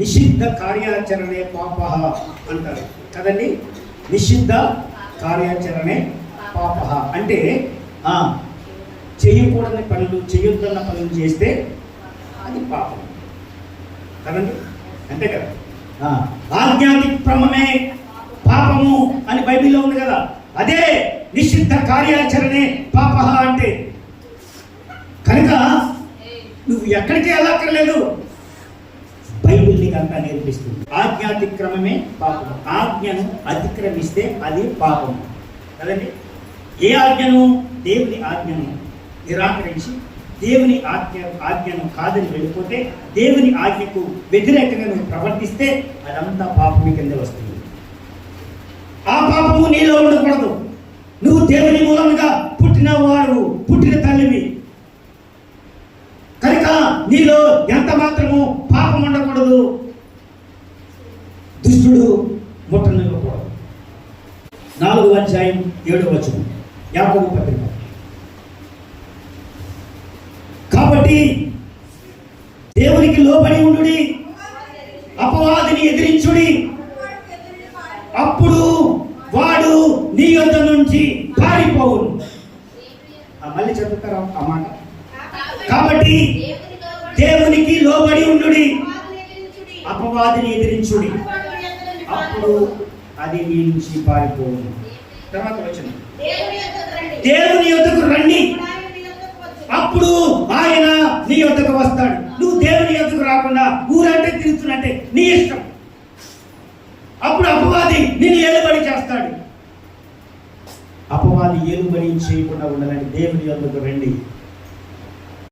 నిషిద్ధ కార్యాచరణే పాప అంటారు. కదండి? నిషిద్ధ కార్యాచరణే పాప. అంటే చేయకూడని పనులు చేయొద్దన్న పనులు చేస్తే అది పాపం. కదండి? అంతే కదా? ఆ, ఆజ్ఞాతిక్రమమే పాపము అని బైబిల్లో ఉంది కదా. అదే నిషిద్ధ కార్యాచరణే పాప అంటే. కనుక నువ్వు ఎక్కడికి వెళ్ళక్కర్లేదు. బైబిల్ నేర్పిస్తుంది. ఆజ్ఞాతిక్రమమే పాపం ఆజ్ఞను అతిక్రమిస్తే అది పాపం కదండి? ఏ ఆజ్ఞను? దేవుని ఆజ్ఞను నిరాకరించి దేవుని ఆజ్ఞ ఆజ్ఞను కాదని వెళ్ళిపోతే దేవుని ఆజ్ఞకు వ్యతిరేకంగా నువ్వు ప్రవర్తిస్తే అదంతా పాపం కింద వస్తుంది. ఆ పాపము నీలో ఉండకూడదు. నువ్వు దేవుని మూలంగా పుట్టిన వాడు పుట్టిన తల్లివి. కనుక నీలో ఎంత మాత్రము పాపం ఉండకూడదు? దుష్టుడు ముట్టనివ్వకూడదు. నాలుగు అధ్యాయం ఏడు వచ్చిన యాభై పత్రిక కాబట్టి దేవునికి లోబడి ఉండుడి అపవాదిని ఎదిరించుడి. అప్పుడు వాడు నీ యొద్ నుంచి పారిపోవును. మళ్ళీ చెప్తారా ఆ మాట? కాబట్టి దేవునికి లోబడి ఉండుడి అపవాదిని ఎదిరించుడి. అప్పుడు అది నీ నుంచి పారిపోవును తర్వాత వచ్చిన దేవుని యొద్దకు రండి. అప్పుడు ఆయన నీ యొద్దకు వస్తాడు. నువ్వు దేవుని యొద్దకు రాకుండా ఊరంటే తిరుగుతున్నట్టే నీ ఇష్టం. అప్పుడు అపవాది నిన్ను ఏలుబడి చేస్తాడు. అపవాది ఏలుబడి చేయకుండా ఉండాలంటే దేవుని యొద్దకు రండి.